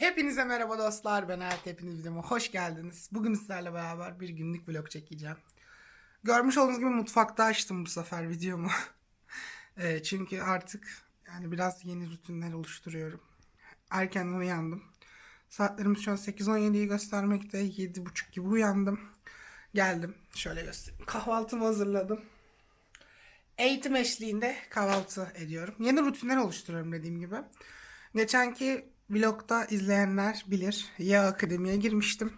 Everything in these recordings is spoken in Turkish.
Hepinize merhaba dostlar. Ben Erk. Hepiniz videoma hoş geldiniz. Bugün sizlerle beraber bir günlük vlog çekeceğim. Görmüş olduğunuz gibi mutfakta açtım bu sefer videomu. Eee, çünkü artık yani biraz yeni rutinler oluşturuyorum. Erkenden uyandım. Saatlerimiz şu an 8.17'yi göstermekte. 7.30 gibi uyandım. Geldim. Şöyle göstereyim. Kahvaltımı hazırladım. Eğitim eşliğinde kahvaltı ediyorum. Yeni rutinler oluşturuyorum dediğim gibi. Geçenki vlogda izleyenler bilir. Ya Akademi'ye girmiştim.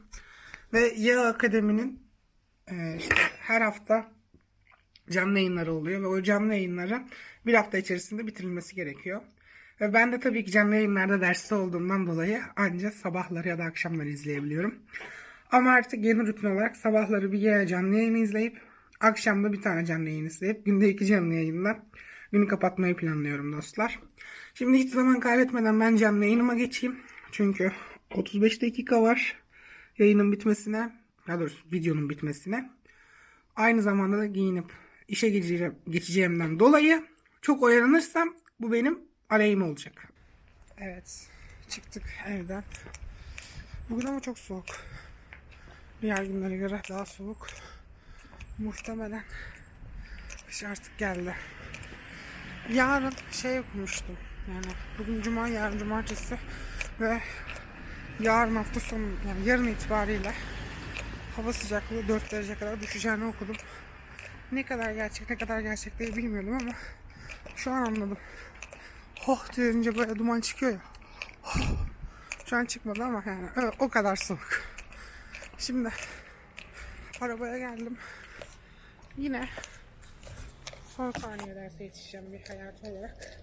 Ve Ya Akademi'nin e, işte her hafta canlı yayınları oluyor. Ve o canlı yayınları bir hafta içerisinde bitirilmesi gerekiyor. Ve ben de tabii ki canlı yayınlarda derste olduğumdan dolayı ancak sabahları ya da akşamları izleyebiliyorum. Ama artık yeni rutin olarak sabahları bir canlı yayını izleyip akşamda bir tane canlı yayın izleyip günde iki canlı yayınla günü kapatmayı planlıyorum dostlar. Şimdi hiç zaman kaybetmeden ben canlı yayınıma geçeyim. Çünkü 35 dakika var yayının bitmesine. Daha doğrusu videonun bitmesine. Aynı zamanda da giyinip işe geçeceğim, geçeceğimden dolayı çok oyalanırsam bu benim aleyhime olacak. Evet çıktık evden. Bugün ama çok soğuk. Diğer günlere göre daha soğuk. Muhtemelen kış artık geldi. Yarın şey okumuştum. Yani bugün cuma, yarın cumartesi ve yarın hafta sonu yani yarın itibariyle hava sıcaklığı 4 derece kadar düşeceğini okudum. Ne kadar gerçek ne kadar gerçek değil bilmiyordum ama şu an anladım. Hoh deyince böyle duman çıkıyor ya. Hoh. Şu an çıkmadı ama yani ö- o kadar soğuk. Şimdi arabaya geldim. Yine son saniye derse yetişeceğim bir hayat olarak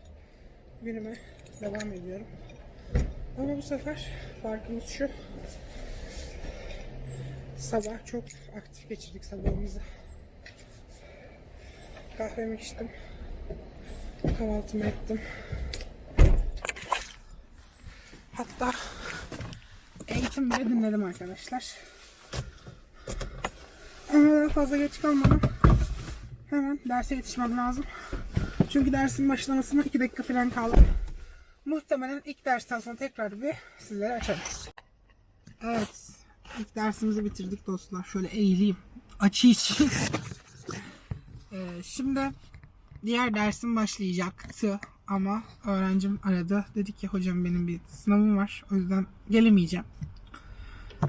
günüme devam ediyorum. Ama bu sefer farkımız şu. Sabah çok aktif geçirdik sabahımızı. Kahvemi içtim. Kahvaltımı ettim. Hatta eğitim bile dinledim arkadaşlar. Ama daha fazla geç kalmadan hemen derse yetişmem lazım. Çünkü dersin başlamasına 2 dakika falan kaldı. Muhtemelen ilk dersten sonra tekrar bir sizlere açarız. Evet. ilk dersimizi bitirdik dostlar. Şöyle eğileyim. Açı için. Ee, şimdi diğer dersim başlayacaktı ama öğrencim aradı. Dedi ki hocam benim bir sınavım var. O yüzden gelemeyeceğim.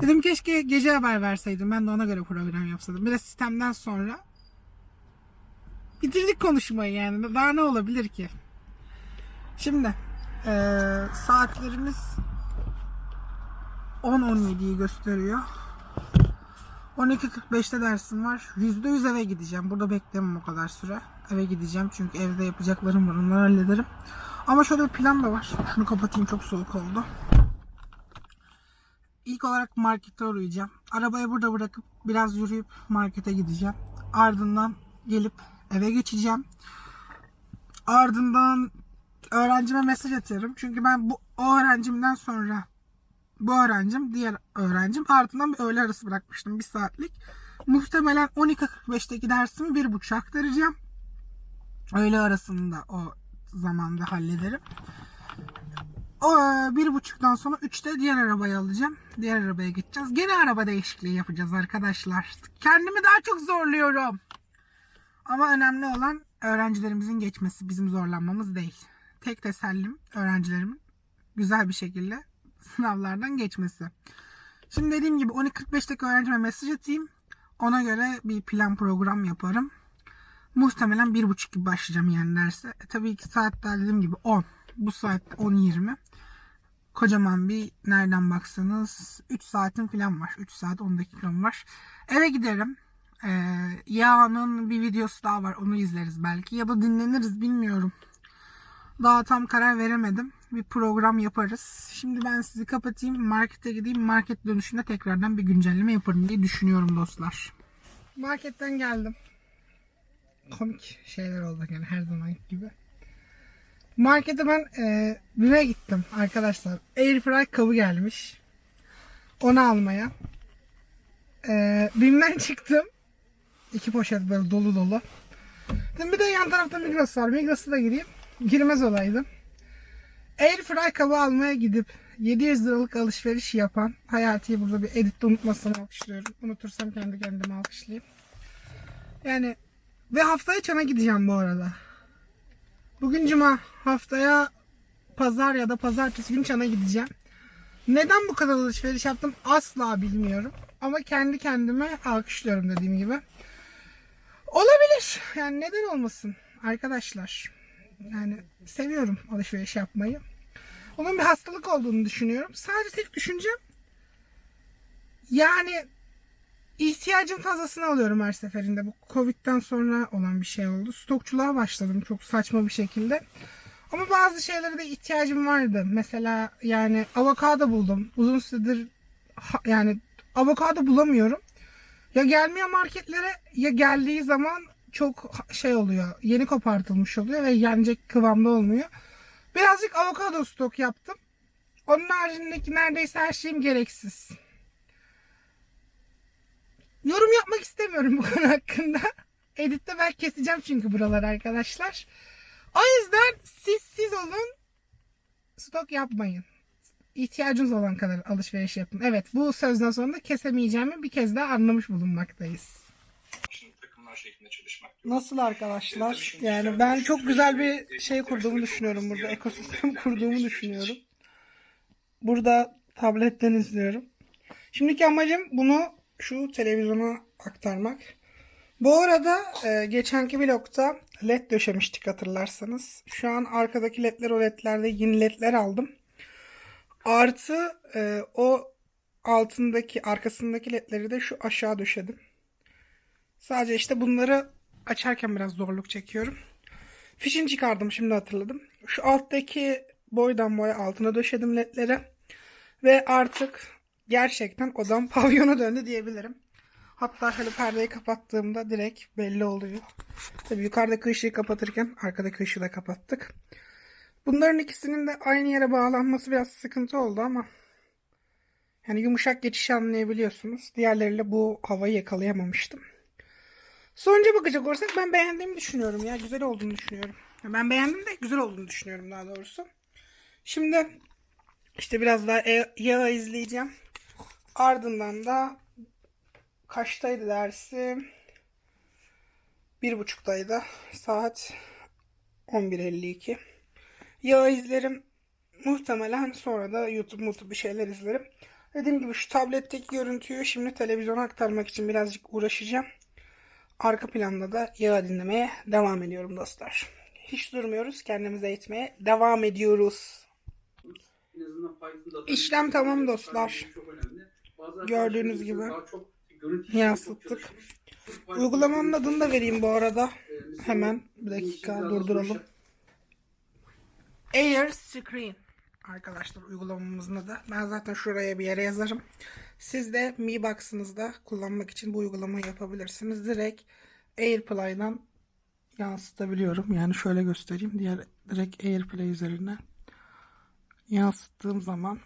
Dedim keşke gece haber verseydim. Ben de ona göre program yapsaydım. Bir de sistemden sonra bitirdik konuşmayı yani. Daha ne olabilir ki? Şimdi eee, saatlerimiz 10-17'yi gösteriyor. 12.45'te dersim var. %100 eve gideceğim. Burada beklemem o kadar süre. Eve gideceğim çünkü evde yapacaklarım var. Onları hallederim. Ama şöyle bir plan da var. Şunu kapatayım çok soğuk oldu. İlk olarak markete uğrayacağım. Arabayı burada bırakıp biraz yürüyüp markete gideceğim. Ardından gelip eve geçeceğim. Ardından öğrencime mesaj atıyorum. Çünkü ben bu o öğrencimden sonra bu öğrencim diğer öğrencim ardından bir öğle arası bırakmıştım bir saatlik. Muhtemelen 12.45'teki dersimi bir buçuk aktaracağım. Öğle arasında o zamanda hallederim. O bir buçuktan sonra üçte diğer arabayı alacağım. Diğer arabaya gideceğiz. Gene araba değişikliği yapacağız arkadaşlar. Kendimi daha çok zorluyorum. Ama önemli olan öğrencilerimizin geçmesi, bizim zorlanmamız değil. Tek tesellim öğrencilerimin güzel bir şekilde sınavlardan geçmesi. Şimdi dediğim gibi 12.45'teki öğrencime mesaj atayım. Ona göre bir plan program yaparım. Muhtemelen bir buçuk gibi başlayacağım yani derse. E, tabii ki saatler dediğim gibi 10. Bu saat 10.20. Kocaman bir nereden baksanız 3 saatim falan var. 3 saat 10 dakikam var. Eve giderim. Ee, Yağ'ın bir videosu daha var. Onu izleriz belki. Ya da dinleniriz bilmiyorum. Daha tam karar veremedim. Bir program yaparız. Şimdi ben sizi kapatayım. Markete gideyim. Market dönüşünde tekrardan bir güncelleme yaparım diye düşünüyorum dostlar. Marketten geldim. Komik şeyler oldu yani her zaman gibi. Markete ben e, BİM'e gittim arkadaşlar. Airfry kabı gelmiş. Onu almaya. E, BİM'den çıktım. İki poşet böyle dolu dolu. Dedim bir de yan tarafta Migros var. Migros'a da gireyim. Girmez olaydım. Airfry kabı almaya gidip 700 liralık alışveriş yapan Hayati'yi burada bir editte unutmasam alkışlıyorum. Unutursam kendi kendime alkışlayayım. Yani ve haftaya Çan'a gideceğim bu arada. Bugün cuma haftaya pazar ya da pazartesi gün Çan'a gideceğim. Neden bu kadar alışveriş yaptım asla bilmiyorum. Ama kendi kendime alkışlıyorum dediğim gibi. Olabilir. Yani neden olmasın arkadaşlar. Yani seviyorum alışveriş yapmayı. Onun bir hastalık olduğunu düşünüyorum. Sadece tek düşüncem yani ihtiyacım fazlasını alıyorum her seferinde. Bu Covid'den sonra olan bir şey oldu. Stokçuluğa başladım çok saçma bir şekilde. Ama bazı şeylere de ihtiyacım vardı. Mesela yani avokado buldum. Uzun süredir yani avokado bulamıyorum. Ya gelmiyor marketlere ya geldiği zaman çok şey oluyor. Yeni kopartılmış oluyor ve yenecek kıvamda olmuyor. Birazcık avokado stok yaptım. Onun haricindeki neredeyse her şeyim gereksiz. Yorum yapmak istemiyorum bu konu hakkında. Editte ben keseceğim çünkü buralar arkadaşlar. O yüzden siz siz olun. Stok yapmayın. İhtiyacınız olan kadar alışveriş yapın. Evet bu sözden sonra da kesemeyeceğimi bir kez daha anlamış bulunmaktayız. takımlar şeklinde çalışmak. Nasıl arkadaşlar? Yani ben çok güzel bir şey kurduğumu düşünüyorum burada. Ekosistem kurduğumu düşünüyorum. Burada tabletten izliyorum. Şimdiki amacım bunu şu televizyona aktarmak. Bu arada e, geçenki vlogta led döşemiştik hatırlarsanız. Şu an arkadaki ledler o ledlerde yeni ledler aldım. Artı e, o altındaki arkasındaki ledleri de şu aşağı döşedim. Sadece işte bunları açarken biraz zorluk çekiyorum. Fişini çıkardım şimdi hatırladım. Şu alttaki boydan boya altına döşedim ledlere. Ve artık gerçekten odam pavyona döndü diyebilirim. Hatta şöyle perdeyi kapattığımda direkt belli oluyor. Tabii yukarıdaki ışığı kapatırken arkadaki ışığı da kapattık. Bunların ikisinin de aynı yere bağlanması biraz sıkıntı oldu ama yani yumuşak geçişi anlayabiliyorsunuz. Diğerleriyle bu havayı yakalayamamıştım. Sonuca bakacak olursak ben beğendiğimi düşünüyorum ya. Güzel olduğunu düşünüyorum. Ben beğendim de güzel olduğunu düşünüyorum daha doğrusu. Şimdi işte biraz daha e- yağı izleyeceğim. Ardından da kaçtaydı dersi? Bir buçuktaydı. Saat 11.52. Yağı izlerim. Muhtemelen sonra da YouTube, YouTube bir şeyler izlerim. Dediğim gibi şu tabletteki görüntüyü şimdi televizyona aktarmak için birazcık uğraşacağım. Arka planda da yağı dinlemeye devam ediyorum dostlar. Hiç durmuyoruz. Kendimize eğitmeye devam ediyoruz. İşlem tamam dostlar. Gördüğünüz gibi yansıttık. data adını da vereyim bu arada. Ee, Hemen bir dakika durduralım. Air Screen arkadaşlar uygulamamızın adı. Ben zaten şuraya bir yere yazarım. Siz de Mi Box'ınızda kullanmak için bu uygulamayı yapabilirsiniz. Direkt AirPlay'dan yansıtabiliyorum. Yani şöyle göstereyim. Diğer direkt AirPlay üzerine yansıttığım zaman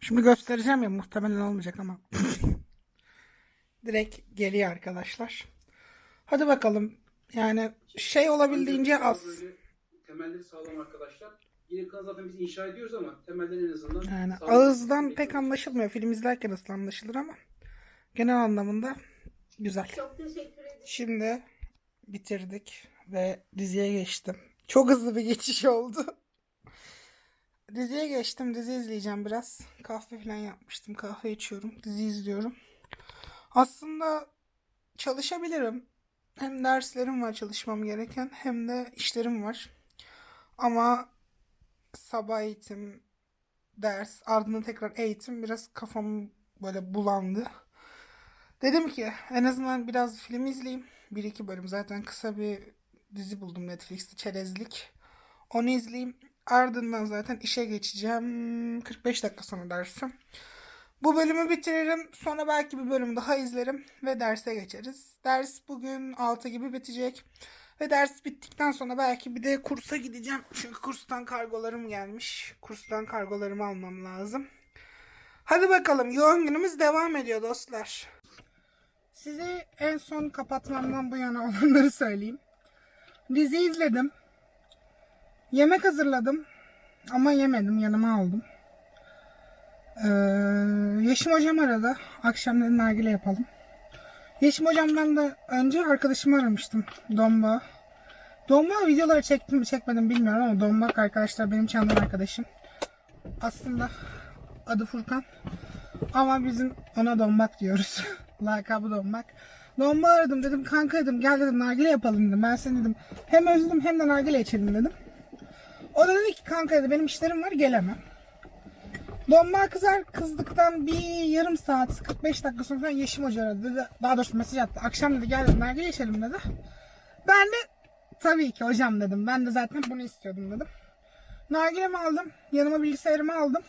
Şimdi göstereceğim ya muhtemelen olmayacak ama direkt geliyor arkadaşlar. Hadi bakalım. Yani şey olabildiğince az. Temelleri sağlam arkadaşlar. Yine kanal zaten biz inşa ediyoruz ama temelleri en azından Yani sağlam. ağızdan pek anlaşılmıyor. Film izlerken nasıl anlaşılır ama genel anlamında güzel. Çok teşekkür ederim. Şimdi bitirdik ve diziye geçtim. Çok hızlı bir geçiş oldu. Diziye geçtim. Dizi izleyeceğim biraz. Kahve falan yapmıştım. Kahve içiyorum. Dizi izliyorum. Aslında çalışabilirim. Hem derslerim var çalışmam gereken hem de işlerim var. Ama sabah eğitim, ders, ardından tekrar eğitim biraz kafam böyle bulandı. Dedim ki en azından biraz film izleyeyim. Bir iki bölüm zaten kısa bir dizi buldum Netflix'te Çerezlik. Onu izleyeyim. Ardından zaten işe geçeceğim. 45 dakika sonra dersim. Bu bölümü bitiririm. Sonra belki bir bölüm daha izlerim ve derse geçeriz. Ders bugün 6 gibi bitecek. Ve ders bittikten sonra belki bir de kursa gideceğim. Çünkü kurstan kargolarım gelmiş. Kurstan kargolarımı almam lazım. Hadi bakalım yoğun günümüz devam ediyor dostlar. Size en son kapatmamdan bu yana olanları söyleyeyim. Dizi izledim. Yemek hazırladım. Ama yemedim. Yanıma aldım. Ee, Yeşim hocam aradı. Akşam nargile yapalım. Yeşim hocamdan da önce arkadaşımı aramıştım. Domba. Domba videoları çektim mi çekmedim bilmiyorum ama Dombak arkadaşlar benim canlı arkadaşım. Aslında adı Furkan. Ama bizim ona Dombak diyoruz. Lakabı Dombak. Domba aradım dedim kanka dedim gel dedim nargile yapalım dedim. Ben seni dedim hem özledim hem de nargile içelim dedim. O da dedi ki kanka dedi benim işlerim var gelemem. Donma kızar kızdıktan bir yarım saat 45 dakika sonra Yeşim Hoca aradı. Dedi, daha doğrusu mesaj attı. Akşam dedi gel dedi nargile içelim dedi. Ben de tabii ki hocam dedim. Ben de zaten bunu istiyordum dedim. Nargilemi aldım. Yanıma bilgisayarımı aldım.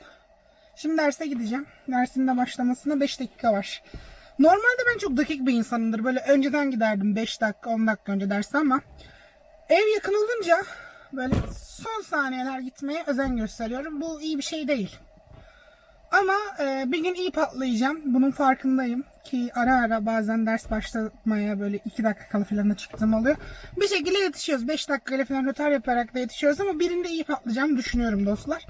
Şimdi derse gideceğim. Dersin de başlamasına 5 dakika var. Normalde ben çok dakik bir insanımdır. Böyle önceden giderdim 5 dakika 10 dakika önce derse ama ev yakın olunca böyle son saniyeler gitmeye özen gösteriyorum. Bu iyi bir şey değil. Ama e, bir gün iyi patlayacağım. Bunun farkındayım. Ki ara ara bazen ders başlamaya böyle 2 dakika kala falan da çıktığım oluyor. Bir şekilde yetişiyoruz. 5 dakikayla falan rötar yaparak da yetişiyoruz ama birinde iyi patlayacağım düşünüyorum dostlar.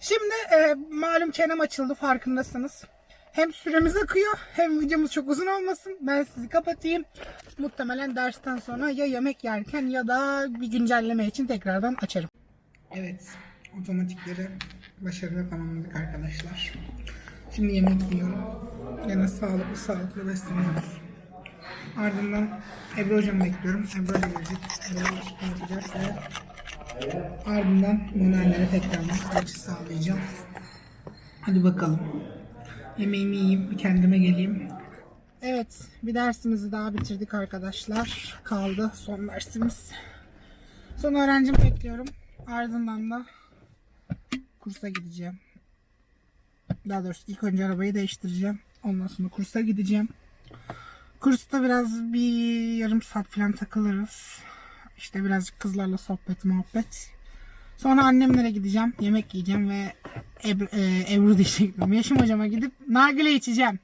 Şimdi e, malum çenem açıldı farkındasınız. Hem süremiz akıyor hem videomuz çok uzun olmasın. Ben sizi kapatayım. Muhtemelen dersten sonra ya yemek yerken ya da bir güncelleme için tekrardan açarım. Evet, otomatikleri başarıyla tamamladık arkadaşlar. Şimdi yemek yiyorum. Yine sağlıklı sağlıklı besleniyoruz. Ardından Ebru hocamı bekliyorum. Ebru hocam gelecek. Ebru yapacağız ve ardından Monel'lere tekrardan geçiş sağlayacağım. Hadi bakalım. Yemeğimi yiyeyim, bir kendime geleyim. Evet, bir dersimizi daha bitirdik arkadaşlar. Kaldı son dersimiz. Son öğrencimi bekliyorum. Ardından da kursa gideceğim. Daha doğrusu ilk önce arabayı değiştireceğim. Ondan sonra kursa gideceğim. Kursta biraz bir yarım saat falan takılırız. İşte birazcık kızlarla sohbet muhabbet. Sonra annemlere gideceğim. Yemek yiyeceğim ve Ebru, e, Ebru diyecektim. Yaşım hocama gidip nargile içeceğim.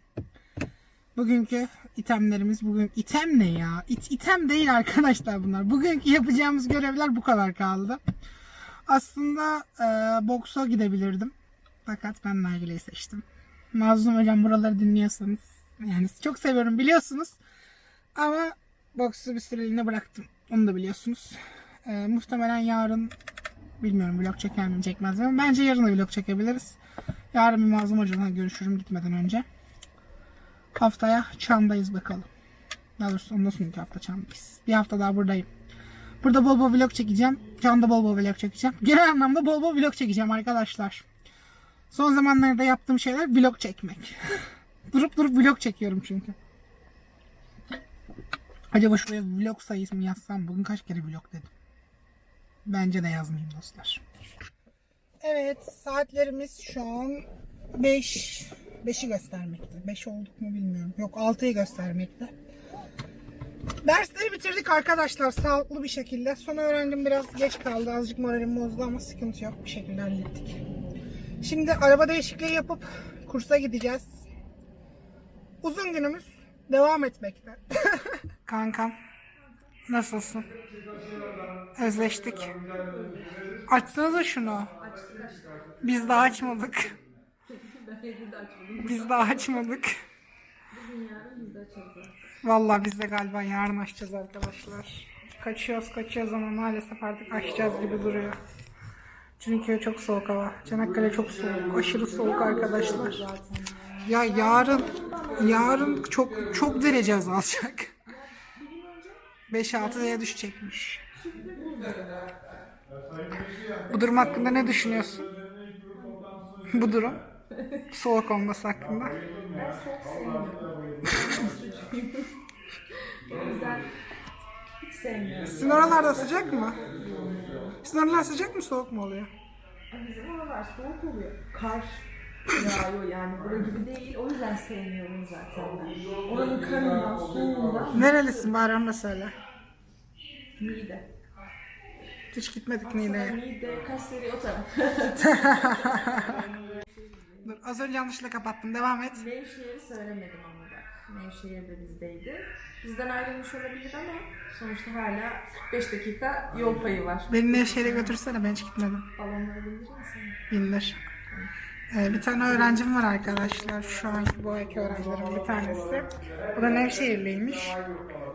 Bugünkü itemlerimiz bugün item ne ya? İt, item değil arkadaşlar bunlar. Bugünkü yapacağımız görevler bu kadar kaldı. Aslında e, boksa gidebilirdim. Fakat ben nargileyi seçtim. Mazlum hocam buraları dinliyorsanız yani çok seviyorum biliyorsunuz. Ama boksu bir süreliğine bıraktım. Onu da biliyorsunuz. E, muhtemelen yarın bilmiyorum vlog çeker mi çekmez mi? Bence yarın da vlog çekebiliriz. Yarın bir Mazlum hocamla görüşürüm gitmeden önce. Haftaya Çam'dayız bakalım. Daha doğrusu ondan sonraki hafta Çam'dayız. Bir hafta daha buradayım. Burada bol bol vlog çekeceğim. Çam'da bol bol vlog çekeceğim. Genel anlamda bol bol vlog çekeceğim arkadaşlar. Son zamanlarda yaptığım şeyler vlog çekmek. durup durup vlog çekiyorum çünkü. Acaba şuraya vlog sayısı mı yazsam? Bugün kaç kere vlog dedim. Bence de yazmayayım dostlar. Evet saatlerimiz şu an 5 5'i göstermekte. 5 olduk mu bilmiyorum. Yok 6'yı göstermekte. Dersleri bitirdik arkadaşlar sağlıklı bir şekilde. Son öğrendim biraz geç kaldı. Azıcık moralim bozdu ama sıkıntı yok. Bir şekilde hallettik. Şimdi araba değişikliği yapıp kursa gideceğiz. Uzun günümüz devam etmekte. Kankam nasılsın? Özleştik. Açsanıza şunu. Biz daha açmadık. Biz daha açmadık. Vallahi biz de galiba yarın açacağız arkadaşlar. Kaçıyoruz kaçıyoruz ama maalesef artık açacağız gibi duruyor. Çünkü çok soğuk hava. Çanakkale çok soğuk. Aşırı soğuk arkadaşlar. Ya yarın yarın çok çok derece azalacak. 5-6 derece düşecekmiş. Bu durum hakkında ne düşünüyorsun? Bu durum. Soğuk olması hakkında. Hiç sevmiyorum. Sizin oralarda sıcak mı? Sizin oralar sıcak mı soğuk mu oluyor? Bizim oralar soğuk oluyor. Kar yağıyor yani bura gibi değil. O yüzden sevmiyorum zaten ben. Oranın karından, soğuğundan Nerelisin bari onu da söyle. mide. Hiç gitmedik Niğde'ye. Mide, Kayseri o taraf. Dur az önce yanlışlıkla kapattım. Devam et. Nevşehir'i söylemedim ama bak. Nevşehir'de bizdeydi. Bizden ayrılmış olabilir ama sonuçta hala 45 dakika yol payı var. Beni Nevşehir'e götürsene ben hiç gitmedim. Balonları bindirir misin? Bindir. Ee, bir tane öğrencim var arkadaşlar. Şu anki bu ayki öğrencilerin bir tanesi. O da Nevşehirliymiş.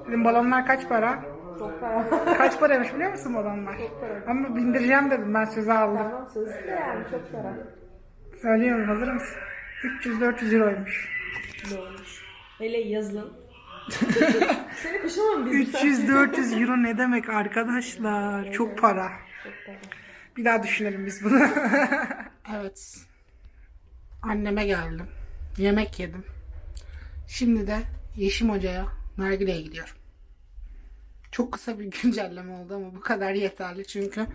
Dedim balonlar kaç para? Çok para. Kaç paraymış biliyor musun balonlar? Ama bindireceğim dedim ben söze aldım. tamam sözlü de yani çok para. Söylüyorum hazır mısın? 300-400 euroymuş. Doğmuş. Hele yazın. Seni mı biz? 300-400 euro ne demek arkadaşlar? Çok para. Çok para. Bir daha düşünelim biz bunu. evet. Anneme geldim. Yemek yedim. Şimdi de Yeşim Hoca'ya nargileye gidiyorum. Çok kısa bir güncelleme oldu ama bu kadar yeterli. Çünkü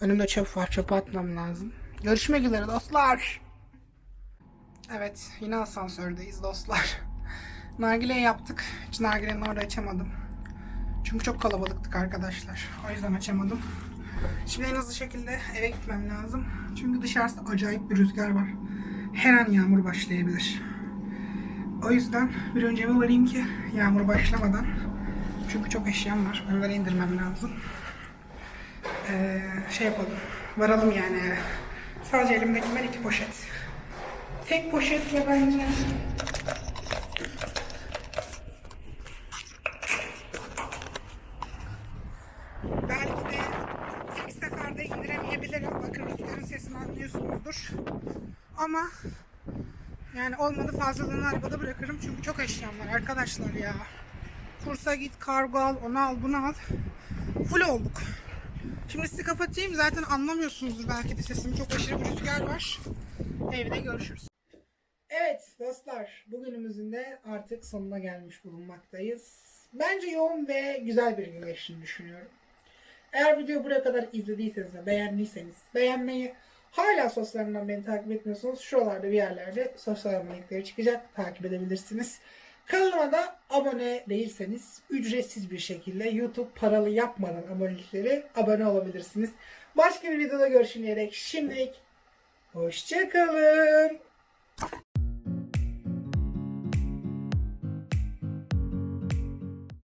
önümde çöp var. Çöpe atmam lazım. Görüşmek üzere dostlar. Evet. Yine asansördeyiz dostlar. Nargile yaptık. Hiç nargilenin orada açamadım. Çünkü çok kalabalıktık arkadaşlar. O yüzden açamadım. Şimdi en hızlı şekilde eve gitmem lazım. Çünkü dışarısı acayip bir rüzgar var. Her an yağmur başlayabilir. O yüzden bir önce eve varayım ki yağmur başlamadan. Çünkü çok eşyam var. Onları indirmem lazım. Ee, şey yapalım. Varalım yani eve. Sadece elimdekiler iki poşet. Tek poşet ve bence Belki de tek seferde. Bakın rüzgarın sesini anlıyorsunuzdur. Ama yani olmadı fazlalığını arabada bırakırım. Çünkü çok eşyam var arkadaşlar ya. Kursa git, kargo al, onu al, bunu al. Full olduk. Şimdi sizi kapatayım. Zaten anlamıyorsunuzdur belki de sesim. Çok aşırı bir rüzgar var. Evde görüşürüz. Evet dostlar, bugünümüzün de artık sonuna gelmiş bulunmaktayız. Bence yoğun ve güzel bir gün geçtiğini düşünüyorum. Eğer videoyu buraya kadar izlediyseniz ve beğendiyseniz beğenmeyi, hala sosyal beni takip etmiyorsanız şuralarda bir yerlerde sosyal linkleri çıkacak. Takip edebilirsiniz. Kanalıma da abone değilseniz ücretsiz bir şekilde YouTube paralı yapmadan abonelikleri abone olabilirsiniz. Başka bir videoda görüşünceye dek şimdilik hoşçakalın.